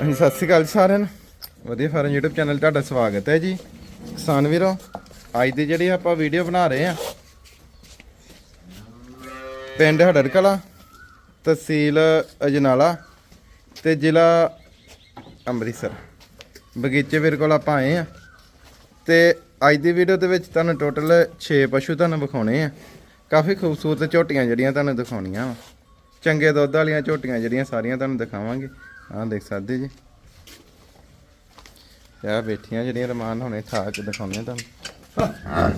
ਹਾਂਜੀ, ਸਤਿ ਸ਼੍ਰੀ ਅਕਾਲ ਜੀ ਸਾਰਿਆਂ ਨੂੰ। ਵਧੀਆ ਫਾਰਮ YouTube ਚੈਨਲ ਤੁਹਾਡਾ ਸਵਾਗਤ ਹੈ ਜੀ। ਕਿਸਾਨ ਵੀਰੋ, ਅੱਜ ਦੀ ਜਿਹੜੀ ਆਪਾਂ ਵੀਡੀਓ ਬਣਾ ਰਹੇ ਆ ਪਿੰਡ ਹੜੜ ਕਲਾ ਤਹਿਸੀਲ ਅਜਨਾਲਾ ਤੇ ਜ਼ਿਲ੍ਹਾ ਅੰਮ੍ਰਿਤਸਰ। ਬਗੀਚੇ ਵੀਰ ਕੋਲ ਆਪਾਂ ਆਏ ਆ ਤੇ ਅੱਜ ਦੀ ਵੀਡੀਓ ਦੇ ਵਿੱਚ ਤੁਹਾਨੂੰ ਟੋਟਲ 6 ਪਸ਼ੂ ਤੁਹਾਨੂੰ ਵਿਖਾਉਣੇ ਆ। ਕਾਫੀ ਖੂਬਸੂਰਤ ਝੋਟੀਆਂ ਜਿਹੜੀਆਂ ਤੁਹਾਨੂੰ ਦਿਖਾਉਣੀਆਂ ਵਾ। ਚੰਗੇ ਦੁੱਧ ਵਾਲੀਆਂ ਝੋਟੀਆਂ ਜਿਹੜੀਆਂ ਸਾਰੀਆਂ ਤੁਹਾਨੂੰ ਦਿਖਾਵਾਂਗੇ। ਆਹ ਦੇਖ ਸਕਦੇ ਜੀ। ਆ ਬੈਠੀਆਂ ਜਿਹੜੀਆਂ ਰਮਾਨ ਹੁਣੇ ਖਾ ਕੇ ਦਿਖਾਉਂਦੇ ਤੁਹਾਨੂੰ।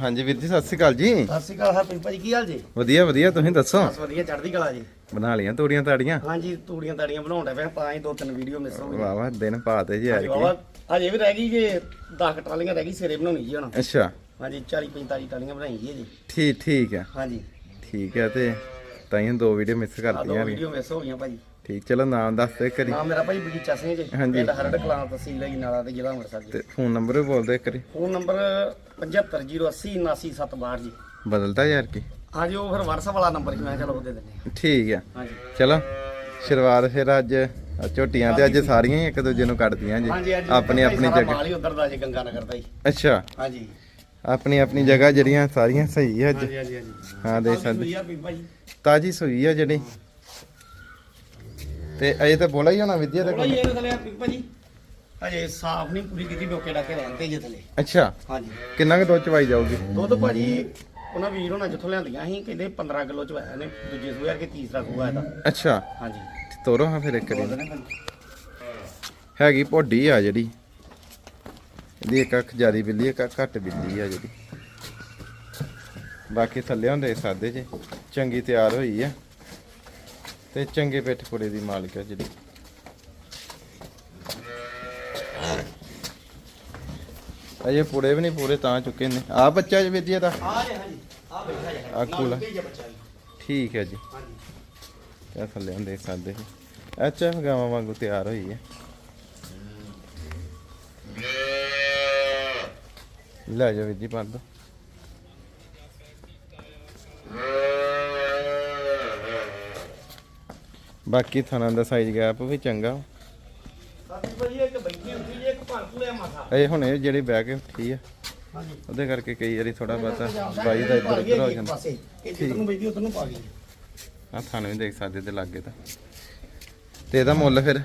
ਹਾਂਜੀ ਵੀਰ ਜੀ ਸਤਿ ਸ਼੍ਰੀ ਅਕਾਲ ਜੀ। ਸਤਿ ਸ਼੍ਰੀ ਅਕਾਲ ਹਰਪ੍ਰੀਤ ਭਾਜੀ ਕੀ ਹਾਲ ਜੀ? ਵਧੀਆ ਵਧੀਆ ਤੁਸੀਂ ਦੱਸੋ? ਬਸ ਵਧੀਆ ਚੜ੍ਹਦੀ ਕਲਾ ਜੀ। ਬਣਾ ਲੀਆਂ ਤੋੜੀਆਂ ਤਾੜੀਆਂ? ਹਾਂਜੀ ਤੂੜੀਆਂ ਤਾੜੀਆਂ ਬਣਾਉਂਦਾ ਪਿਆ ਤਾਂ ਹੀ ਦੋ ਤਿੰਨ ਵੀਡੀਓ ਮਿਸ ਹੋ ਗਈ ਵਾਹ ਵਾਹ ਦਿਨ ਪਾਤੇ ਜੀ ਹਾਂਜੀ ਅੱਜ ਬਾਬਾ ਹਜੇ ਵੀ ਰਹਿ ਗਈ ਜੇ 10 ਟਰਾਲੀਆਂ ਰਹਿ ਗਈ ਸਿਰੇ ਬਣਾਉਣੀ ਜੀ ਹੁਣ। ਅੱਛਾ। ਹਾਂਜੀ 40 45 ਟਰਾਲੀਆਂ ਬਣਾਈ ਜੀ ਜੀ ਠੀਕ ਠੀਕ ਹੈ ਹਾਂਜੀ। ਠੀਕ ਹੈ ਤੇ ਤਾਈਆਂ ਦੋ ਵੀਡੀਓ ਮਿਸ ਆ ਦੋ ਕਰਤੀਆਂ ਵੀਡੀਓ ਮਿਸ ਹੋ ਗਈਆਂ ਭਾਜੀ। ਠੀਕ ਚਲੋ ਨਾਮ ਦੱਸ ਦੇ ਕਰੀ ਨਾਮ ਮੇਰਾ ਭਾਈ ਬਗੀਚਾ ਸਿੰਘ ਜੀ। ਹਾਂਜੀ। ਪਿੰਡ ਹਰੜ ਕਲਾਂ ਤਹਿਸੀਲ ਹੈ ਨਾਲਾ ਤੇ ਜ਼ਿਲ੍ਹਾ ਅੰਮ੍ਰਿਤਸਰ ਜੀ। ਤੇ ਫੋਨ ਨੰਬਰ ਵੀ ਬੋਲ ਦੇ ਕਰੀ ਫੋਨ ਨੰਬਰ 7508079762 ਜੀ। ਬਦਲਦਾ ਯਾਰ ਕੀ? ਹਾਂਜੀ ਉਹ ਫਿਰ WhatsApp ਵਾਲਾ ਨੰਬਰ ਜੀ ਮੈਂ ਕਿਹਾ ਚਲੋ ਉਹ ਦੇ ਦਿੰਦੇ ਠੀਕ ਹਾਂ। ਹਾਂਜੀ। ਚਲੋ ਸ਼ੁਰੂਆਤ ਫਿਰ ਅੱਜ ਆਹ ਝੋਟੀਆਂ ਤੇ ਅੱਜ ਸਾਰੀਆਂ ਹੀ ਇੱਕ ਦੂਜੇ ਨੂੰ ਕੱਢਦੀਆਂ ਜੀ। ਹਾਂਜੀ ਆਪਣੀ ਆਪਣੀ ਜਗ੍ਹਾ। ਮਾਲ ਉਧਰ ਦਾ ਜੀ ਗੰਗਾ ਨਗਰ ਦਾ ਜੀ ਅੱਛਾ। ਹਾਂਜੀ। ਆਪਣੀ ਆਪਣੀ ਜਗ੍ਹਾ ਜਿਹੜੀਆਂ ਸਾਰੀਆਂ ਸਹੀ ਹੈ ਅੱਜ। ਹਾਂਜੀ ਹਾਂਜੀ ਹਾਂਜੀ। ਹਾਂ ਦੇਖ ਸਕਦੇ। ਯਾਰ ਤਾਜੀ ਸੂਈ ਆ ਜਿਹੜੀ। ਤੇ ਅਜੇ ਤਾਂ ਬੋਲਾ ਹੀ ਹੋਣਾ ਵਿਦਿਆ ਦੇ ਥੋੜਾ ਹੀ ਇਹਦੇ ਥੱਲੇ ਆ ਭਾਜੀ। ਹਜੇ ਸਾਫ਼ ਨਹੀਂ ਪੂਰੀ ਕੀਤੀ ਡੋਕੇ ਡਾਕੇ ਰਹਿੰਦੇ ਜੇ ਥੱਲੇ। ਅੱਛਾ। ਹਾਂਜੀ। ਕਿੰਨਾ ਕੁ ਦੁੱਧ ਚਵਾਈ ਜਾਊਗੀ? ਦੁੱਧ ਭਾਜੀ ਉਹਨਾਂ ਵੀਰ ਹੋਣਾ ਜਿੱਥੋਂ ਲਿਆਂਦੀਆਂ ਸੀ ਕਹਿੰਦੇ 15 ਕਿਲੋ ਚ ਨੇ ਦੂਜੇ ਸੂਏ ਕੇ ਤੀਸਰਾ ਸੂਆ ਇਹਦਾ। ਅੱਛਾ। ਹਾਂਜੀ। ਤੋਰੋ ਹਾਂ ਫਿਰ ਇੱਕ ਵਾਰੀ। ਹੈਗੀ ਭੋਡੀ ਆ ਜਿਹੜੀ। ਇਹਦੀ ਇੱਕ ਅੱਖ ਜਿਆਦੀ ਬਿੱਲੀ ਇੱਕ ਅੱਖ ਘੱਟ ਬਿੱਲੀ ਆ ਜਿਹੜੀ। ਬਾਕੀ ਥੱਲੇ ਹੁੰਦੇ ਸਾਦੇ ਜੇ ਚੰਗੀ ਤਿਆਰ ਹੋਈ ਆ। ਤੇ ਚੰਗੇ ਪਿੱਠ ਪੁੜੇ ਦੀ ਮਾਲਕ ਆ ਜਿਹੜੀ। ਅਜੇ ਪੁੜੇ ਵੀ ਨਹੀਂ ਪੂਰੇ ਤਾਂ ਚੁੱਕੇ ਨੇ। ਆ ਬੱਚਾ ਜੀ ਵਿਦਿਆ ਦਾ ਆ ਜੇ ਹਾਂਜੀ ਆ ਬੈਠਾ ਜੇ। ਕੂਲ। ਆ। ਬੱਚਾ ਜੀ। ਠੀਕ ਹੈ ਜੀ। ਹਾਂਜੀ। ਇਹ ਥੱਲੇ ਹੁੰਦੇ ਸਾਦੇ। ਜੀ ਅੱਛਾ ਗਾਵਾਂ ਵਾਂਗੂ ਤਿਆਰ ਹੋਈ ਹੈ ਲੈ ਜਾ ਵੀਰ ਜੀ ਪਾ ਦੋ ਬਾਕੀ ਥਾਣਾ ਦਾ ਸਾਈਜ਼ ਗੈਪ ਵੀ ਚੰਗਾ। ਸਾਡੀ ਭਾਜੀ ਇੱਕ ਬੈਠੀ ਉੱਠੀ ਜੇ ਇੱਕ ਭੁਲਿਆ ਮਾਥਾ ਇਹ ਹੁਣ ਇਹ ਜਿਹੜੀ ਬਹਿ ਕੇ ਉੱਠੀ ਆ ਹਾਂਜੀ। ਉਹਦੇ ਕਰਕੇ ਕਈ ਵਾਰੀ ਥੋੜਾ ਬਹੁਤਾ ਬਾਈ ਦਾ ਇੱਧਰ ਉੱਧਰ ਹੋ ਜਾਂਦਾ। ਇਹ ਜਿੱਧਰ ਨੂੰ ਬੈਠੀ ਉਧਰ ਨੂੰ ਪਾ ਗਈ। ਆ ਥਾਣੇ ਵੀ ਦੇਖ ਸਕਦੇ ਤੇ ਲੱਗੇ ਤਾਂ। ਤੇ ਇਹਦਾ ਮੁੱਲ ਫਿਰ?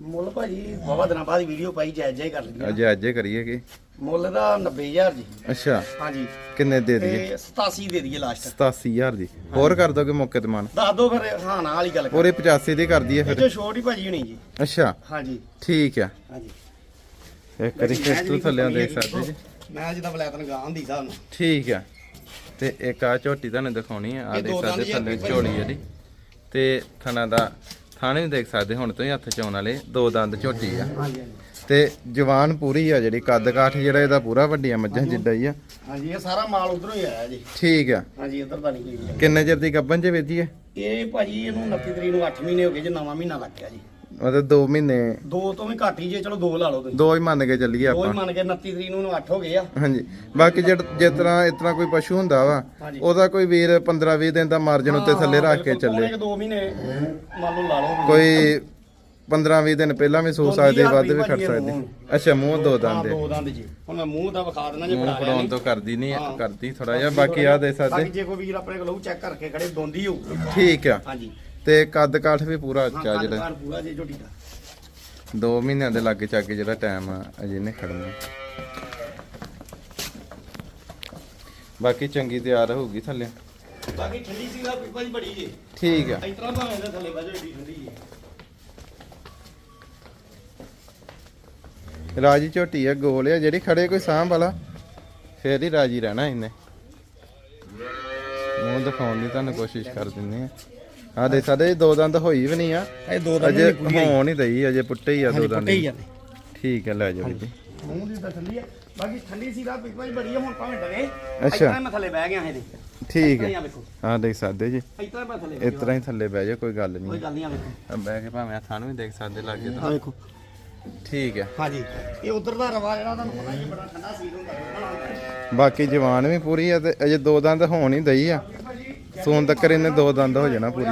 ਮੁੱਲ ਭਾਜੀ ਬਾਬਾ ਦਿਨਾਂ ਬਾਅਦ ਵੀਡੀਓ ਪਾਈ ਜਾਇਜ਼ ਜਾਇ ਕਰ ਲਈ ਅੱਜ ਅੱਜ ਕਰੀਏ ਕਿ? ਮੁੱਲ ਦਾ 90000 ਜੀ। ਅੱਛਾ। ਹਾਂਜੀ। ਕਿੰਨੇ ਦੇ ਦਈਏ? ਤੇ 87 ਦੇ ਦਈਏ ਲਾਸਟ 87000 ਦੀ ਹੋਰ ਕਰ ਦੋਗੇ ਮੌਕੇ ਤੇ ਮਾਨ? ਦੱਸ ਦੋ ਫਿਰ ਹਾਂ ਨਾ ਵਾਲੀ ਗੱਲ ਕਰ ਪੂਰੇ 85 ਦੀ ਕਰ ਦਈਏ ਇਹ ਫਿਰ ਜੋ ਛੋਟੀ ਭਾਜੀ ਹੋਣੀ ਜੀ। ਅੱਛਾ। ਹਾਂਜੀ। ਠੀਕ ਆ। ਹਾਂਜੀ। ਇੱਕ ਵਾਰੀ ਕਿਸ਼ਤੂ ਥੱਲੇ ਦੇਖ ਸਕਦੇ ਜੀ। ਮੈਂ ਜਿੱਦਾਂ ਬਲੈਤਨ ਗਾਂ ਹੁੰਦੀ ਸਾਨੂੰ ਠੀਕ ਆ। ਤੇ ਇੱਕ ਆ ਝੋਟੀ ਤੁਹਾਨੂੰ ਦਿਖਾਉਣੀ ਆ। ਆ ਇਹ ਦੇਖ ਦੋ ਸਕਦੇ ਥੱਲੇ ਜੀ, ਝੋਲੀ ਇਹਦੀ ਤੇ ਥਣਾ ਦਾ ਥਾਣੇ ਵੀ ਦੇਖ ਸਕਦੇ ਹੁਣ ਤੋਂ ਹੀ ਹੱਥ ਚ ਆਉਣ ਵਾਲੇ ਦੋ ਦੰਦ ਝੋਟੀ ਆ। ਹਾਂਜੀ ਤੇ ਜਵਾਨ ਪੂਰੀ ਆ ਜਿਹੜੀ ਕੱਦ ਕਾਠ ਜਿਹੜਾ ਇਹਦਾ ਪੂਰਾ ਵੱਡੀਆਂ ਮੱਝਾਂ ਜਿੱਡਾ ਹੀ ਆ। ਹਾਂਜੀ ਇਹ ਸਾਰਾ ਮਾਲ ਉਧਰੋਂ ਹੀ ਆਇਆ ਜੀ। ਠੀਕ ਆ। ਹਾਂਜੀ ਇੱਧਰ ਦਾ ਨਹੀਂ ਕੋਈ। ਕਿੰਨੇ ਚਿਰ ਦੀ ਗੱਭਣ ਚ ਵੇਚੀ ਹੈ ਇਹ ਭਾਜੀ ਇਹਨੂੰ 29 ਤਰੀਕ ਨੂੰ 8 ਮਹੀਨੇ ਹੋ ਗਏ ਜੇ ਨਵਾਂ ਮਹੀਨਾ ਲੱਗ ਗਿਆ ਜੀ। ਮਤਲਬ 2 ਮਹੀਨੇ। ਦੋ ਤੋਂ ਵੀ ਘੱਟ ਹੀ ਜੇ ਚਲੋ ਦੋ ਲਾ ਲਓ ਤੁਸੀਂ। ਦੋ ਹੀ ਮੰਨ ਕੇ ਚੱਲੀਏ ਦੋ ਹੀ ਆਪਾਂ। ਮੰਨ ਕੇ 29 ਤਰੀਕ ਨੂੰ 8 ਹੋ ਗਏ ਆ। ਹਾਂਜੀ। ਬਾਕੀ ਜਿਹ ਜਿਸ ਤਰ੍ਹਾਂ ਇਸ ਤਰ੍ਹਾਂ ਕੋਈ ਪਸ਼ੂ ਹੁੰਦਾ ਵਾ ਹਾਂਜੀ। ਉਹਦਾ ਕੋਈ ਵੀਰ 15 20 ਦਿਨ ਦਾ ਮਾਰਜਨ ਉੱਤੇ ਥੱਲੇ ਰੱਖ ਕੇ ਬਿਲਕੁਲ, ਚੱਲੇ। ਪੌਣੇ ਕੁ ਦੋ ਮਹੀਨੇ ਮੰਨ ਲਓ ਲਾ ਲਓ। ਕੋਈ 15 20 ਦਿਨ ਪਹਿਲਾਂ ਵੀ ਸੋ ਦੋ ਸਕਦੇ ਹਜ਼ਾਰ ਵੱਧ ਵੀ ਖੜ ਸਕਦੇ। ਮੂੰਹ। ਅੱਛਾ ਮੂੰਹ ਦੋ ਹਾਂ, ਦੰਦ ਦੋ ਦੰਦ ਜੀ। ਹੁਣ ਮੈਂ ਮੂੰਹ ਦਾ ਵਿਖਾ ਦੇਣਾ ਜੇ ਮੂੰਹ ਫੜਾ ਫੜਾਉਣ ਤੋਂ ਕਰਦੀ ਨਹੀਂ ਕਰਦੀ ਥੋੜਾ ਜਿਹਾ ਬਾਕੀ ਆ ਦੇ ਬਾਕੀ ਸਕਦੇ। ਜੇ ਕੋਈ ਵੀਰ ਆਪਣੇ ਕੋਲ ਚੈੱਕ ਕਰਕੇ ਖੜੇ ਦੋਂਦੀ ਹੋਊ। ਠੀਕ ਆ। ਹਾਂਜੀ। ਤੇ ਕੱਦ ਕਾਠ ਵੀ ਪੂਰਾ ਅੱਛਾ ਜਿਹੜਾ। ਜਿਹੜਾ ਪੂਰਾ ਜੇ ਝੋਟੀ ਦਾ। 2 ਮਹੀਨਿਆਂ ਦੇ ਲਾਗੇ ਚਾਗੇ ਜਿਹੜਾ ਟਾਈਮ ਆ ਅਜੇ ਨੇ ਖੜਨਾ। ਬਾਕੀ ਚੰਗੀ ਤਿਆਰ ਹੋਊਗੀ ਥੱਲੇ। ਬਾਕੀ ਠੰਡੀ ਸੀ ਦਾ ਪੀਪਾ ਜੀ ਬੜੀ ਜੀ। ਠੀਕ ਆ। ਇਤਰਾ ਭਾਵੇਂ ਦੇ ਥੱਲੇ ਬਾਜੋ ਏਡੀ ਠੰਡੀ ਜੀ। ਰਾਜੀ ਝੋਟੀ ਆ ਗੋਲ ਆ ਜਿਹੜੀ ਖੜੇ ਕੋਈ ਸਾਂਭ ਵਾਲਾ ਫੇਰ ਹੀ ਰਾਜੀ ਰਹਿਣਾ ਇਹਨੇ। ਮੂੰਹ ਦਿਖਾਉਣ ਦੀ ਤੁਹਾਨੂੰ ਕੋਸ਼ਿਸ਼ ਕਰ ਦਿੰਦੇ ਆ। ਆ ਦੇ ਸਾਡੇ ਦੋ ਦੰਦ ਹੋਈ ਵੀ ਨਹੀਂ ਆ। ਇਹ ਦੋ ਅਜੇ ਹੋਣ ਨਹੀਂ ਦਈ ਅਜੇ ਪੁੱਟੇ ਹੀ ਆ ਦੋ ਦੰਦ। ਹੀ ਠੀਕ ਹੈ ਲੈ ਜਾਓ ਜੀ ਮੂੰਹ ਦੀ ਤਾਂ ਠੰਡੀ ਹੈ ਬਾਕੀ ਠੰਡੀ ਸੀ ਪੀਪਾ ਜੀ ਬੜੀ ਹੈ ਹੁਣ ਭਾਵੇਂ ਡਰੇ ਅੱਛਾ। ਮੈਂ ਥੱਲੇ ਬਹਿ ਗਿਆ ਇਹਦੇ ਠੀਕ ਆ। ਹੈ ਹਾਂ ਦੇਖ ਸਕਦੇ ਜੀ। ਇਤਰਾ ਮੈਂ ਥੱਲੇ ਇਸ ਤਰ੍ਹਾਂ ਹੀ ਥੱਲੇ ਬਹਿ ਜਾ ਕੋਈ ਗੱਲ ਕੋਈ ਨਹੀਂ ਗੱਲ ਨਹੀਂ ਆ ਵੇਖੋ। ਆ ਬਹਿ ਕੇ ਭਾਵੇਂ ਹੱਥਾਂ ਨੂੰ ਵੀ ਦੇਖ ਸਕਦੇ ਲਾਗੇ ਆ ਤਾਂ। ਵੇਖੋ। ਠੀਕ ਹੈ ਹਾਂਜੀ। ਇਹ ਉਧਰ ਦਾ ਰਵਾ ਜਿਹੜਾ ਤੁਹਾਨੂੰ ਪਤਾ ਹੀ ਹੈ, ਬੜਾ ਠੰਡਾ ਸੀਜ਼ਨ ਹੁੰਦਾ। ਬਾਕੀ ਜਵਾਨ ਵੀ ਪੂਰੀ ਆ ਤੇ ਅਜੇ ਦੋ ਦੰਦ ਹੋਣ ਹੀ ਦਈ ਆ। ਸੂਨ ਤੱਕਰ ਇਹਨੇ ਦੋ ਦੰਦ ਹੋ ਜਾਣਾ ਪੂਰੀ।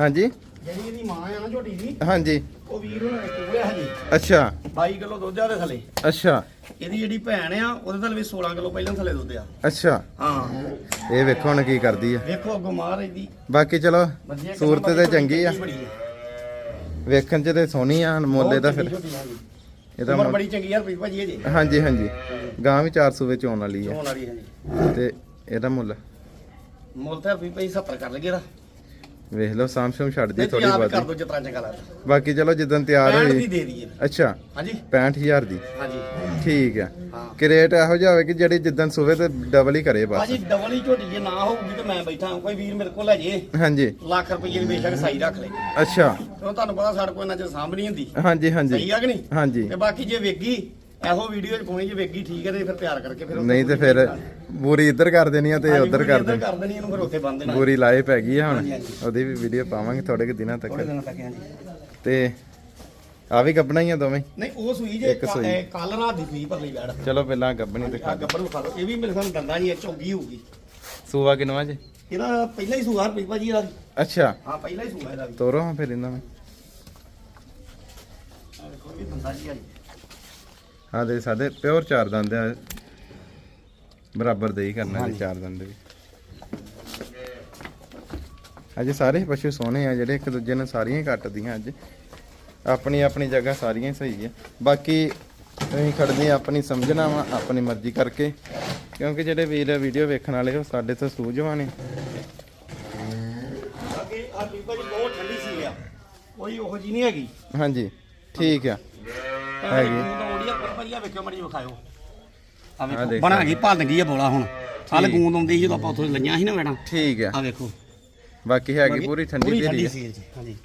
ਹਾਂਜੀ? ਜਿਹੜੀ ਇਹਦੀ ਮਾਂ ਆ ਨਾ ਝੋਟੀ ਦੀ ਹਾਂਜੀ। ਉਹ ਵੀਰ ਹੋਣਾ ਨੇ ਚੂੜਿਆ ਹਜੀ। ਅੱਛਾ। 22 ਕਿਲੋ ਦੁੱਧ ਆ ਦੇ ਥੱਲੇ। ਅੱਛਾ। ਇਹਦੀ ਜਿਹੜੀ ਭੈਣ ਆ ਉਹਦੇ ਥੱਲੇ ਵੀ 16 ਕਿਲੋ ਪਹਿਲਾਂ ਥੱਲੇ ਦੁੱਧ ਆ। ਅੱਛਾ। ਹਾਂ। ਇਹ ਵੇਖੋ ਹੁਣ ਕੀ ਕਰਦੀ ਆ। ਦੇਖੋ ਅੱਗੋਂ ਮਾਰ ਇਹਦੀ ਬਾਕੀ ਚਲੋ ਸੂਰਤ ਤੇ ਚੰਗੀ ਆ। ਵੇਖਣ ਚ ਤੇ ਸੋਹਣੀ ਆ ਮੁੱਲ ਬਹੁਤ ਫਿਰ। ਇਹਦਾ ਉਮਰ ਮੁੱਲ ਬੜੀ ਚੰਗੀ ਆ ਰਪੀ ਭਾਜੀ ਇਹਦੀ ਹਾਂਜੀ ਹਾਂਜੀ। ਗਾਂ ਵੀ 400 ਵਿੱਚ ਆਉਣ ਵਾਲੀ ਆ। ਹੋਣ ਵਾਲੀ ਹੈ ਜੀ। ਤੇ ਇਹਦਾ ਮੁੱਲ ਮੁੱਲ ਤਾਂ ਰਪੀ ਭਾਜੀ 70 ਕਰ ਲਗੇ ਦਾ ਵੇਖ ਲਓ ਸਾਮਸਮ ਛੱਡ ਦੀ ਥੋੜੀ ਥੋੜੀ ਕਰ ਬਾਤ ਦੋ ਜਿਤਨਾ ਚੰਗਾ ਲੱਗਦਾ। ਬਾਕੀ ਚਲੋ ਜਿੱਦਣ ਤਿਆਰ 65 ਦੀ ਹੋਈ। ਦੇ ਦਈਏ। ਅੱਛਾ ਹਾਂਜੀ। 65000 ਦੀ। ਹਾਂਜੀ। ਠੀਕ ਆ। ਹਾਂ। ਕਿ ਰੇਟ ਇਹੋ ਜਿਹਾ ਹੋਵੇ ਕਿ ਜਿਹੜੀ ਜਿੱਦਣ ਸੁਵੇ ਤੇ ਡਬਲ ਹੀ ਕਰੇ ਬਸ। ਭਾਜੀ ਡਬਲ ਹੀ ਝੋਟੀ ਜੇ ਨਾ ਹੋਊਗੀ ਤੇ ਮੈਂ ਬੈਠਾ। ਕੋਈ ਵੀਰ ਮੇਰੇ ਕੋਲ ਲੈ ਜੇ। ਹਾਂਜੀ। ਲੱਖ ਰੁਪਏ ਦੀ ਬੇਸ਼ੱਕ ਸਾਈ ਰੱਖ ਲੈ। ਅੱਛਾ। ਕਿਉਂ? ਤੁਹਾਨੂੰ ਪਤਾ ਸਾਡੇ ਕੋਲ ਇਹਨਾਂ ਚ ਸਾਂਭ ਨਹੀਂ ਹੁੰਦੀ। ਹਾਂਜੀ ਹਾਂਜੀ। ਸਹੀ ਆ ਕਿ ਨਹੀਂ? ਹਾਂਜੀ। ਤੇ ਬਾਕੀ ਜੇ ਵੇਗੀ ਇਹੋ ਵੀਡੀਓ ਚ ਪਾਉਣੀ ਜੇ ਵੇਗੀ ਠੀਕ ਹੈ ਤੇ ਫਿਰ ਤਿਆਰ ਕਰਕੇ ਫਿਰ ਨਹੀਂ ਤੇ ਫਿਰ ਬੂਰੀ ਇੱਧਰ ਕਰ ਦੇਣੀ ਆ ਤੇ ਉੱਧਰ ਕਰ ਦੇਣੀ। ਕਰ ਦੇਣੀ ਇਹਨੂੰ ਫਿਰ ਉੱਥੇ ਬੰਦ ਦੇਣਾ ਬੂਰੀ ਲਾਏ ਪੈ ਗਈ ਆ ਹੁਣ। ਉਹਦੀ ਵੀ ਵੀਡੀਓ ਪਾਵਾਂਗੇ ਥੋੜੇ ਕੁ ਦਿਨਾਂ ਥੋੜੇ ਤੱਕ ਦਿਨਾਂ ਤੱਕ ਹਾਂਜੀ। ਤੇ ਆ ਵੀ ਗੱਬਣਾ ਹੀ ਆ ਦੋਵੇਂ। ਨਹੀਂ ਉਹ ਸੂਈ ਜੇ। ਕੱਲ ਰਾਤ ਦੀ ਸੂਈ ਪਰਲੀ ਬੈੜ। ਚਲੋ ਪਹਿਲਾਂ ਗੱਬਣੀ ਤੇ ਖਾ ਗੱਬਰ ਖਾ ਲਓ। ਇਹ ਵੀ ਮੇਰੇ ਸਾਹਮਣੇ ਦੰਦਾਂ ਜੀ ਚੌਗੀ ਹੋਊਗੀ। ਸੂਆ ਕਿਨਵਾ ਜੇ? ਇਹਦਾ ਪਹਿਲਾ ਹੀ ਸੂਆ ਰਪੀ ਭਾਜੀ ਇਹਦਾ ਅੱਛਾ। ਹਾਂ ਪਹਿਲਾ ਹੀ ਸੂਆ ਇਹਦਾ ਤੋਰੋ ਹਾਂ ਫਿਰ ਇਹਨਾਂ ਨੂੰ। ਵੀ ਦੰਦਾਂ ਜੀ ਆ ਹਾਂ ਦੇ ਸਾਡੇ ਪਿਓਰ ਚਾਰ ਦੰਦ ਆ। ਬਰਾਬਰ ਦੇ ਹੀ ਕਰਨਾ ਜੀ। ਚਾਰ ਦੰਦ ਵੀ। ਅੱਜ ਸਾਰੇ ਪਸ਼ੂ ਸੋਹਣੇ ਆ ਜਿਹੜੇ ਇੱਕ ਦੂਜੇ ਨੂੰ ਸਾਰੀਆਂ ਹੀ ਕੱਟਦੀਆਂ ਅੱਜ। ਆਪਣੀ ਆਪਣੀ ਜਗ੍ਹਾ ਸਾਰੀਆਂ ਹੀ ਸਹੀ ਆ। ਬਾਕੀ ਅਸੀਂ ਖੜਦੇ ਆਪਣੀ ਸਮਝਣਾ ਵਾ ਆਪਣੀ ਮਰਜ਼ੀ ਕਰਕੇ। ਕਿਉਂਕਿ ਜਿਹੜੇ ਵੀਰ ਵੀਡੀਓ ਵੇਖਣ ਵਾਲੇ ਉਹ ਸਾਡੇ ਤੋਂ ਸੂਝਵਾਨ ਨੇ ਅੱਗੇ ਆ ਬੀਬਾ ਜੀ ਬਹੁਤ ਠੰਡੀ ਸੀ ਆ। ਕੋਈ ਉਹੋ ਜੀ ਨਹੀਂ ਹੈਗੀ। ਹਾਂਜੀ ਠੀਕ ਆ। ਹੈਗੀ। ਉਹਦੀਆਂ ਪਰ ਭਾਜੀ ਆ ਵੇਖਿਓ ਮੜੀ ਵਿਖਾਇਓ। ਆ ਆਹ ਵੇਖੋ ਦੇਖ। ਬਣਾ ਗਈ ਭੰਨ ਗਈ ਆ ਬੋਲਾ ਹੁਣ। ਹਾਲ ਠੀਕ। ਗੂੰਦ ਆਉਂਦੀ ਸੀ ਜਦੋਂ ਆਪਾਂ ਉੱਥੋਂ ਲਈਆਂ ਸੀ ਨਾ ਮੈਡਮ ਠੀਕ ਆ। ਆ ਵੇਖੋ। ਬਾਕੀ ਹੈਗੀ ਪੂਰੀ ਠੰਡੀ ਪੂਰੀ ਧੀਰੀ ਠੰਡੀ ਆ। ਸੀ ਜੀ ਹਾਂਜੀ।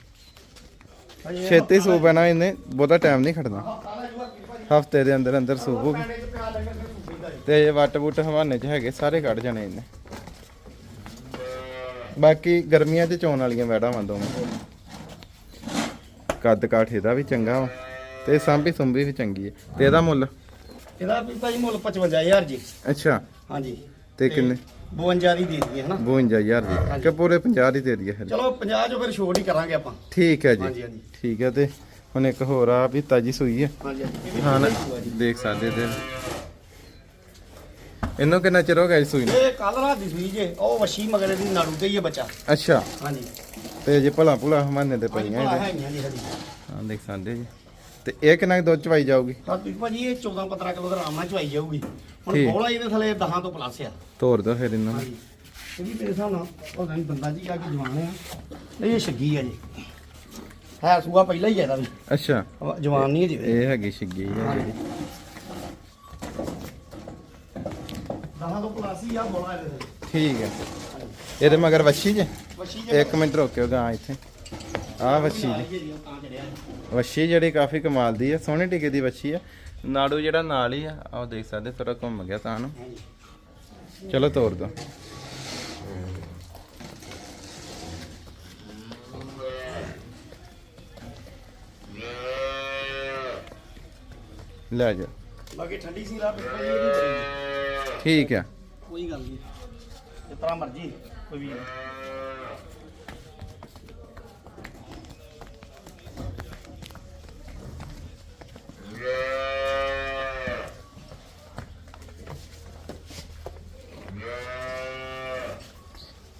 ਹਾਂਜੀ, ਇਹ ਛੇਤੀ ਸੂ ਪੈਣਾ ਇਹਨੇ ਬਹੁਤਾ ਟਾਈਮ ਨਹੀਂ ਖੜਨਾ। ਹਫ਼ਤਾ ਦਾ ਅੰਦਰ ਅੰਦਰ ਲੰਗਰ ਤੇ। ਤੇ ਵੱਟ ਬੁੱਟ ਹਵਾਨੇ 'ਚ ਹੈਗੇ ਸਾਰੇ ਕੱਢ ਜਾਣੇ ਇਹਨੇ। ਬਾਕੀ ਗਰਮੀਆਂ 'ਚ ਚੋਣ ਵਾਲੀਆਂ ਵੈੜਾਂ ਵਾਂ ਦੋਵੇਂ। ਕੱਦ ਕਾਠ ਇਹਦਾ ਵੀ ਚੰਗਾ ਵਾ। ਤੇ ਸਾਂਭੀ ਸੁੰਭੀ ਵੀ ਚੰਗੀ ਹੈ। ਤੇ ਇਹਦਾ ਮੁੱਲ? ਇਹਦਾ ਬੀਬਾ ਜੀ ਮੁੱਲ 55000 ਜੀ। ਅੱਛਾ। ਹਾਂਜੀ। ਤੇ ਕਿੰਨੇ? 52 ਦੀ ਦੇ ਦਈਏ ਹਨਾ? 52000 ਦੀ। ਕਿ ਪੂਰੇ 50 ਦੀ ਦੇ ਦਈਏ ਫਿਰ ਚਲੋ 50 ਜੋ ਫਿਰ ਛੋਟ ਹੀ ਕਰਾਂਗੇ ਆਪਾਂ। ਠੀਕ ਹੈ ਜੀ। ਹਾਂਜੀ ਠੀਕ ਹੈ ਤੇ ਹੁਣ ਇੱਕ ਹੋਰ ਆ ਵੀ ਤਾਜੀ ਸੂਈ ਹੈ। ਹਾਂਜੀ ਵੀ ਹਾਂ। ਦੇਖ ਸਕਦੇ ਤੇ। ਇਹਨੂੰ ਕਿੰਨਾ ਚਿਰ ਹੋ ਗਿਆ ਸੂਈ ਨੂੰ? ਇਹ ਕੱਲ ਰਾਤ ਦੀ ਸੂਈ ਜੇ ਉਹ ਵਸ਼ੀ ਮਗਰੇ ਦੀ ਨਾੜੂ ਤੇ ਹੀ ਹੈ ਬੱਚਾ। ਅੱਛਾ। ਹਾਂਜੀ। ਤੇ ਜੇ ਭਲਾ ਭੁਲਾ ਹਵਾਨੇ ਤੇ ਪਈਆਂ ਹਾਂ ਦੇਖ ਸਕਦੇ ਜੀ। ਤੇ ਇਹ ਕਿੰਨਾ ਕੁ ਦੁੱਧ ਚਵਾਈ ਜਾਊਗੀ? ਤਾਂ ਤੁਸੀਂ ਭਾਜੀ ਇਹ 14 15 ਕਿਲੋ ਦਾ ਆਰਾਮ ਨਾਲ ਚਵਾਈ ਜਾਊਗੀ। ਹੁਣ ਠੀਕ। ਬੋਲਾ ਇਹਦੇ ਥਲੇ 10 ਤੋਂ ਪਲੱਸ ਆ। ਤੋਰ ਦੋ ਫਿਰ ਇਹਨਾਂ ਨੂੰ। ਹਾਂਜੀ। ਇਹ ਵੀ ਮੇਰੇ ਹਿਸਾਬ ਨਾਲ ਉਹ ਨਹੀਂ ਬੰਦਾ ਜੀ ਆ ਕੇ ਜਵਾਨ ਆ। ਨਹੀਂ ਇਹ ਛੱਗੀ ਆ ਜੀ। ਹੈ ਸੂਆ ਪਹਿਲਾਂ ਹੀ ਆ ਇਹਦਾ ਵੀ। ਅੱਛਾ। ਜਵਾਨ ਨਹੀਂ ਹੈ ਜੀ ਇਹ ਹੈਗੀ ਛਿੱਗੀ ਆ। ਜਿਹੜੀ 10 ਤੋਂ ਪਲੱਸ ਹੀ ਆ ਬੋਲਾ ਇਹਦੇ ਥਲੇ। ਠੀਕ ਹੈ ਇਹਦੇ ਮਗਰ ਵੱਛੀ ਜੇ ਇੱਕ ਮਿੰਟ ਰੋਕਿਓ ਗਾਂ ਇੱਥੇ। ਆ ਵੱਛੀ ਜੀ। ਵੱਛੀ ਜਿਹੜੀ ਕਾਫੀ ਕਮਾਲ ਦੀ ਆ ਸੋਹਣੇ ਟਿਕੇ ਦੀ ਵੱਛੀ ਆ। ਨਾੜੂ ਜਿਹੜਾ ਨਾਲ ਹੀ ਆ ਆਹ ਦੇਖ ਸਕਦੇ ਥੋੜਾ ਘੁੰਮ ਗਿਆ ਤਾਂ ਨੂੰ। ਚਲੋ ਤੋਰ ਦੋ। ਲੈ ਜਾ। ਬਾਕੀ ਠੰਡੀ ਸੀ ਬੜੀ ਠੀਕ ਆ। ਕੋਈ ਗੱਲ ਨਹੀਂ ਤਰ੍ਹਾਂ ਮਰਜ਼ੀ ਕੋਈ ਵੀ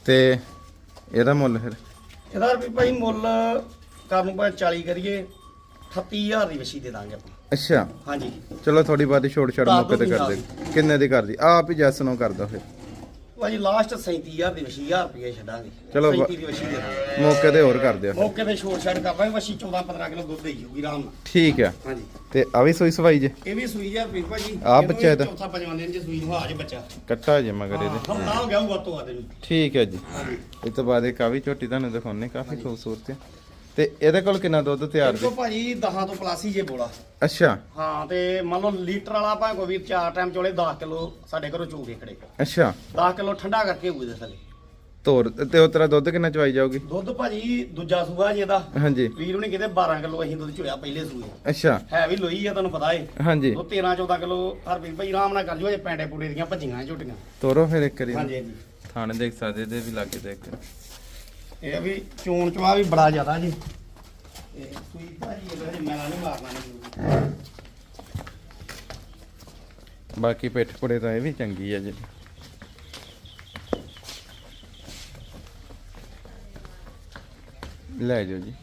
ਤੇ ਇਹਦਾ ਮੁੱਲ ਫਿਰ? ਇਹਦਾ ਵੀ ਭਾਈ ਮੁੱਲ ਕਰਨ ਨੂੰ ਭਾਵੇਂ 40 ਕਰੀਏ 38000 ਦੀ ਵਸ਼ੀ ਦੇ ਦਾਂਗੇ ਆਪਾਂ। ਅੱਛਾ। ਹਾਂਜੀ। ਚਲੋ ਥੋੜੀ ਬਾਤੀ ਛੋੜ ਛੜ ਮੌਕੇ ਤੇ ਕਰ ਦੇ। ਕਿੰਨੇ ਦੀ ਕਰਦੀ ਆਪ ਹੀ ਜੈਸ ਨੂੰ ਕਰ ਦੋ ਫਿਰ। ਭਾਜੀ ਲਾਸਟ 37000 ਦੀ ਵਸ਼ੀ 1000 ਰੁਪਏ ਛੱਡਾਂਗੇ। ਚਲੋ ਬ- 37 ਦੀ ਵਸ਼ੀ ਦੇ ਦਾਂਗੇ। ਮੌਕੇ ਤੇ ਹੋਰ ਕਰ ਦਿਓ ਮੌਕੇ ਤੇ ਛੋੜ ਛੱਡ ਕਰ ਲਾਂਗੇ ਵਸ਼ੀ 14 15 ਕਿਲੋ ਦੁੱਧ ਦੇਈ ਜਾਊਗੀ ਆਰਾਮ ਨਾਲ। ਠੀਕ ਆ। ਹਾਂਜੀ। ਤੇ ਆ ਵੀ ਸੋਈ ਸਵਾਈ ਜੇ? ਇਹ ਵੀ ਸੂਈ ਜਾ ਵੀ ਭਾਜੀ। ਆਹ ਬੱਚਾ ਇਹਦਾ? ਚੌਥਾ ਪੰਜਵਾਂ ਦਿਨ ਚ ਸੂਈ ਨੂੰ ਹਾਜ ਬੱਚਾ। ਕੱਟਾ ਜੇ ਮਗਰ ਇਹਦੇ। ਹੋ ਗਿਆ ਹੋਊਗਾ ਤੋਂ ਆਦੇ ਨੂੰ ਠੀਕ ਹੈ ਜੀ। ਹਾਂਜੀ। ਇਹ ਤੋਂ ਬਾਅਦ ਆ ਵੀ ਝੋਟੀ ਤੁਹਾਨੂੰ ਦਿਖਾਉਣੇ ਕਾਫੀ ਖੂਬਸੂਰਤ ਹੈ ਤੇ ਇਹਦੇ ਕੋਲ ਕਿੰਨਾ ਦੁੱਧ ਤਿਆਰ ਦੇਖੋ ਜੀ? ਭਾਜੀ 10 ਤੋਂ ਪਲੱਸ ਹੀ ਜੇ ਬੋਲਾ। ਅੱਛਾ। ਹਾਂ ਤੇ ਮੰਨ ਲਓ ਲੀਟਰ ਵਾਲਾ ਭਾਵੇਂ ਕੋਈ ਵੀ ਚਾਰ ਟਾਈਮ ਚੋਲੇ 10 ਕਿਲੋ ਸਾਡੇ ਘਰੋਂ ਚੂਕੇ ਖੜੇ। ਅੱਛਾ। 10 ਕਿਲੋ ਠੰਡਾ ਕਰਕੇ ਹੋਊ ਇਹਦੇ ਥੱਲੇ। ਤੋਰ ਤੇ ਉਹ ਤੇਰਾ ਦੁੱਧ ਕਿੰਨਾ ਚਵਾਈ ਜਾਊਗੀ? ਦੁੱਧ ਭਾਜੀ ਦੂਜਾ ਸੂਆ ਜੀ ਇਹਦਾ ਹਾਂਜੀ। ਵੀਰ ਉਹਨੇ ਕਿਤੇ 12 ਕਿਲੋ ਅਸੀਂ ਦੁੱਧ ਚੋਇਆ ਪਹਿਲੇ ਸੂਏ। ਅੱਛਾ। ਹੈ ਵੀ ਲੋਈ ਆ ਤੁਹਾਨੂੰ ਪਤਾ ਏ। ਹਾਂਜੀ। ਉਹ 13 14 ਕਿਲੋ ਹਰਪ੍ਰੀਤ ਭਾਈ ਆਰਾਮ ਨਾਲ ਕਰ ਜੋ ਅਜੇ ਪੈਂਡੇ ਪੂੜੇ ਦੀਆਂ ਭੱਜੀਆਂ ਝੋਟੀਆਂ। ਤੋਰੋ ਫਿਰ ਇੱਕ ਵਾਰੀ। ਹਾਂਜੀ ਹਾਂਜੀ। ਥਾਣੇ ਦੇਖ ਸਕਦੇ ਦੇ ਵੀ ਲਾਗੇ ਦੇਖ। ਇਹ ਵੀ ਚੋਣ ਚਵਾ ਵੀ ਬੜਾ ਜ਼ਿਆਦਾ ਜੀ। ਕੋਈ ਭਾਜੀ ਇਹਦਾ ਜੀ ਮੈਨਾਂ ਨਹੀਂ ਮਾਰਨਾ ਨਹੀਂ ਬਾਕੀ ਪਿੱਠ ਪੁੜੇ ਤਾਂ ਇਹ ਵੀ ਚੰਗੀ ਆ ਜੀ। ਲੈ ਜਾਓ ਜੀ।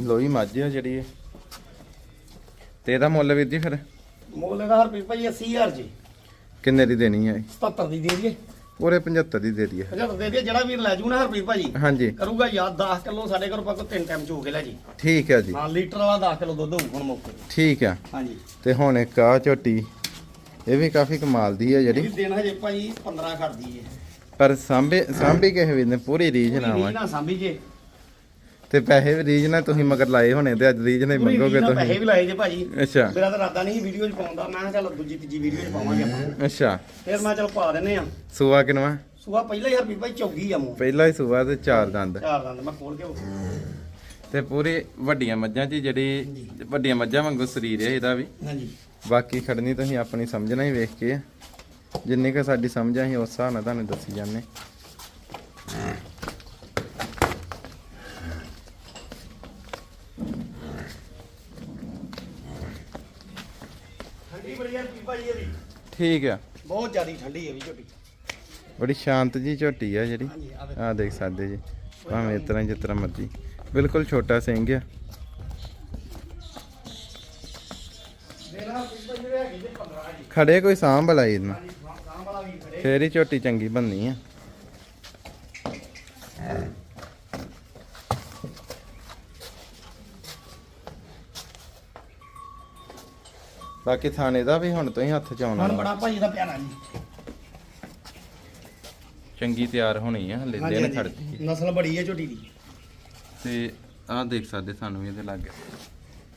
ਲੋਈ ਮੱਝ ਆ ਜਿਹੜੀ ਇਹ। ਤੇ ਇਹਦਾ ਮੁੱਲ ਵੀਰ ਜੀ ਫਿਰ? ਮੁੱਲ ਇਹਦਾ ਹਰਪ੍ਰੀਤ ਭਾਈ 80000 ਜੀ। ਕਿੰਨੇ ਦੀ ਦੇਣੀ ਹੈ 77 ਦੀ ਦੇ ਦਈਏ। ਪੂਰੇ 75 ਦੀ ਦੇ ਦਈਏ। 75 ਦੇ ਦਈਏ ਜਿਹੜਾ ਵੀਰ ਲੈ ਜੂ ਨਾ ਹਰਪ੍ਰੀਤ ਭਾਜੀ ਹਾਂਜੀ। ਕਰੂਗਾ ਯਾਦ 10 ਕਿਲੋ ਸਾਡੇ ਘਰੋਂ ਪਾਕੋ ਤਿੰਨ ਟਾਈਮ ਚੋ ਕੇ ਲੈ ਜੀ। ਠੀਕ ਹੈ ਜੀ। ਹਾਂ ਲੀਟਰ ਵਾਲਾ 10 ਕਿਲੋ ਦੁੱਧ ਹੋਊ ਹੁਣ ਮੌਕੇ ਤੇ। ਠੀਕ ਆ। ਹਾਂਜੀ। ਤੇ ਹੁਣ ਇੱਕ ਆ ਝੋਟੀ ਇਹ ਵੀ ਕਾਫੀ ਕਮਾਲ ਦੀ ਹੈ ਜਿਹੜੀ। ਦਿਨ ਹਜੇ ਭਾਈ 15 ਕਰਦੀ ਏ ਪਰ ਸਾਂਭੇ ਸਾਂਭੀ ਕਿਸੇ ਵੀ ਨੇ ਪੂਰੀ ਰੀਝ ਨਾ ਵਾ ਨਾਲ ਸਾਂਭੀ ਜੇ ਤੇ ਪੈਸੇ ਵੀ ਰੀਝ ਨਾਲ ਤੁਸੀਂ ਮਗਰ ਲਾਏ ਹੋਣੇ ਤੇ ਅੱਜ ਪੂਰੀ ਰੀਝ ਮੰਗੋਗੇ ਨਾਲ ਪੈਸੇ ਤੁਸੀਂ ਵੀ ਲਾਏ ਜੇ ਭਾਜੀ। ਅੱਛਾ। ਮੇਰਾ ਤਾਂ ਇਰਾਦਾ ਨਹੀਂ ਵੀਡੀਓ 'ਚ ਪਾਉਂਦਾ ਮੈਂ ਕਿਹਾ ਚੱਲ ਦੂਜੀ ਤੀਜੀ ਵੀਡੀਓ 'ਚ ਪਾਵਾਂਗੇ ਆਪਾਂ। ਅੱਛਾ। ਫਿਰ ਮੈਂ ਚੱਲ ਪਾ ਦਿੰਨੇ ਆ। ਸੂਆ ਕਿਨਵਾ ਸੂਆ ਪਹਿਲਾਂ ਹਰਪ੍ਰੀਤ ਭਾਈ ਚੌਗੀ ਆ ਮੂੰਹ। ਪਹਿਲਾ ਹੀ ਸੂਆ ਤੇ ਚਾਰ ਦੰਦ। ਚਾਰ ਦੰਦ ਮੈਂ ਖੋਲ ਕੇ ਤੇ ਪੂਰੀ ਵੱਡੀਆਂ ਮੱਝਾਂ 'ਚ ਜਿਹੜੀ ਵੱਡੀਆਂ ਮੱਝਾਂ ਵਾਂਗੂ ਸਰੀਰ ਹੈ ਇਹਦਾ ਵੀ। ਹਾਂਜੀ। ਬਾਕੀ ਖੜਨੀ ਤੁਸੀਂ ਆਪਣੀ ਸਮਝਣਾ ਹੀ ਵੇਖ ਕੇ। ਜਿੰਨੀ ਕੁ ਸਾਡੀ ਸਮਝ ਆ ਅਸੀਂ ਉਸ ਹਿਸਾਬ ਨਾਲ ਤੁਹਾਨੂੰ ਦੱਸੀ ਜਾਂਦੇ ਠੰਡੀ ਬੜੀ ਹਰਪ੍ਰੀਤ ਭਾਜੀ ਇਹ ਵੀ ਠੀਕ ਆ। ਬਹੁਤ ਜ਼ਿਆਦਾ ਠੰਡੀ ਹੈ ਵੀ ਝੋਟੀ। ਬੜੀ ਸ਼ਾਂਤ ਜੀ ਝੋਟੀ ਆ ਜਿਹੜੀ। ਹਾਂਜੀ ਆ ਆ ਦੇਖ ਸਕਦੇ ਜੀ। ਭਾਵੇਂ ਇਸ ਤਰ੍ਹਾਂ ਜਿਸ ਤਰ੍ਹਾਂ ਮਰਜ਼ੀ। ਬਿਲਕੁਲ ਛੋਟਾ ਸਿੰਘ ਆ। ਮੇਰਾ ਹਰਪ੍ਰੀਤ ਭਾਜੀ ਜਿਹੜੇ ਹੈਗੇ ਜੇ 15 ਜੀ ਖੜੇ ਕੋਈ ਸਾਂਭ ਲਾਈ ਇਹਨਾਂ। ਫੇਰ ਹੀ ਝੋਟੀ ਚੰਗੀ ਬੰਨੀ ਆ। ਬਾਕੀ ਥਾਣੇ ਦਾ ਵੀ ਹੁਣ ਤੋਂ ਹੀ ਹੱਥ ਚ ਆਉਣਾ। ਵਾ। ਬੜਾ ਭਾਜੀ ਦਾ ਪਿਆਰਾ ਜੀ। ਚੰਗੀ ਤਿਆਰ ਹੋਣੀ ਆ ਹਲੇ ਹਾਂਜੀ ਦਿਨ ਹਾਂਜੀ। ਖੜਦੀ ਨਸਲ ਬੜੀ ਹੈ ਝੋਟੀ ਦੀ। ਤੇ ਆਹ ਦੇਖ ਸਕਦੇ ਸਾਨੂੰ ਵੀ ਇਹਦੇ ਲੱਗੇ।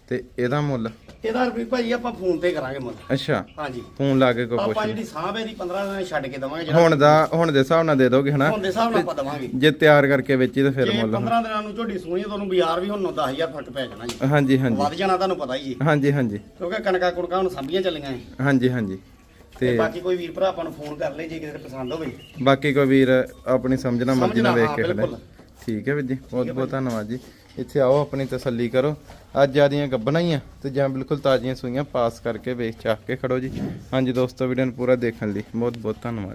ਤੇ ਇਹਦਾ ਮੁੱਲ? ਇਹਦਾ ਰੁਪਏ ਭਾਜੀ ਆਪਾਂ ਫੋਨ ਤੇ ਕਰਾਂਗੇ ਮੁੱਲ। ਅੱਛਾ। ਹਾਂਜੀ। ਫੋਨ ਲਾ ਕੇ ਕੋਈ ਆਪਾਂ ਪੁੱਛ ਜਿਹੜੀ ਸਾਂਭ ਇਹਦੀ 15 ਦਿਨ ਛੱਡ ਕੇ ਦਵਾਂਗੇ ਹੁਣ ਦਾ ਹੁਣ ਦੇ ਹਿਸਾਬ ਨਾਲ ਦੇ ਦੋਗੇ ਹਨਾ? ਹੁਣ ਦੇ ਹਿਸਾਬ ਨਾਲ ਆਪਾਂ ਦਵਾਂਗੇ। ਜੇ ਤਿਆਰ ਕਰਕੇ ਵੇਚੀ ਤਾਂ ਫਿਰ ਜੇ ਮੁੱਲ 15 ਦਿਨਾਂ ਨੂੰ ਝੋਟੀ ਸੂਣੀ ਤੁਹਾਨੂੰ ਬਾਜ਼ਾਰ ਵੀ ਹੁਣ 10000 ਫ਼ਰਕ ਪੈ ਜਾਣਾ ਜੀ। ਹਾਂਜੀ ਹਾਂਜੀ। ਵੱਧ ਜਾਣਾ ਤੁਹਾਨੂੰ ਪਤਾ ਹੀ ਜੀ। ਹਾਂਜੀ ਹਾਂਜੀ। ਕਿਉਂਕਿ ਕਣਕਾਂ ਕੁਣਕਾਂ ਹੁਣ ਸਾਂਭੀਆਂ ਚੱਲੀਆਂ ਏ ਹਾਂਜੀ ਹਾਂਜੀ। ਤੇ ਤੇ ਬਾਕੀ ਕੋਈ ਵੀਰ ਭਰਾ ਆਪਾਂ ਨੂੰ ਫੋਨ ਕਰ ਲੈ ਜੇ ਕਿਸੇ ਦੇ ਪਸੰਦ ਹੋਵੇ। ਬਾਕੀ ਕੋਈ ਵੀਰ ਆਪਣੀ ਸਮਝਣਾ ਮਰਜ਼ੀ ਨਾਲ ਸਮਝਣਾ, ਵੇਖ ਹਾਂ, ਕੇ ਖੜੇ। ਬਿਲਕੁਲ। ਠੀਕ ਹੈ ਵੀਰ ਜੀ। ਬਹੁਤ ਬਹੁਤ ਧੰਨਵਾਦ ਜੀ। ਇੱਥੇ ਆਓ, ਆਪਣੀ ਤਸੱਲੀ ਕਰੋ। ਅੱਜ ਜਿਆਦੀਆਂ ਗੱਬਣਾ ਹੀ ਆ ਤੇ ਜਾਂ ਬਿਲਕੁਲ ਤਾਜ਼ੀਆਂ ਸੂਈਆਂ ਪਾਸ ਕਰਕੇ ਵੇਖ ਚਾਖ ਕੇ ਖੜੋ ਜੀ। ਹਾਂਜੀ ਦੋਸਤੋ ਵੀਡੀਓ ਨੂੰ ਪੂਰਾ ਦੇਖਣ ਲਈ ਬਹੁਤ ਬਹੁਤ ਧੰਨਵਾਦ।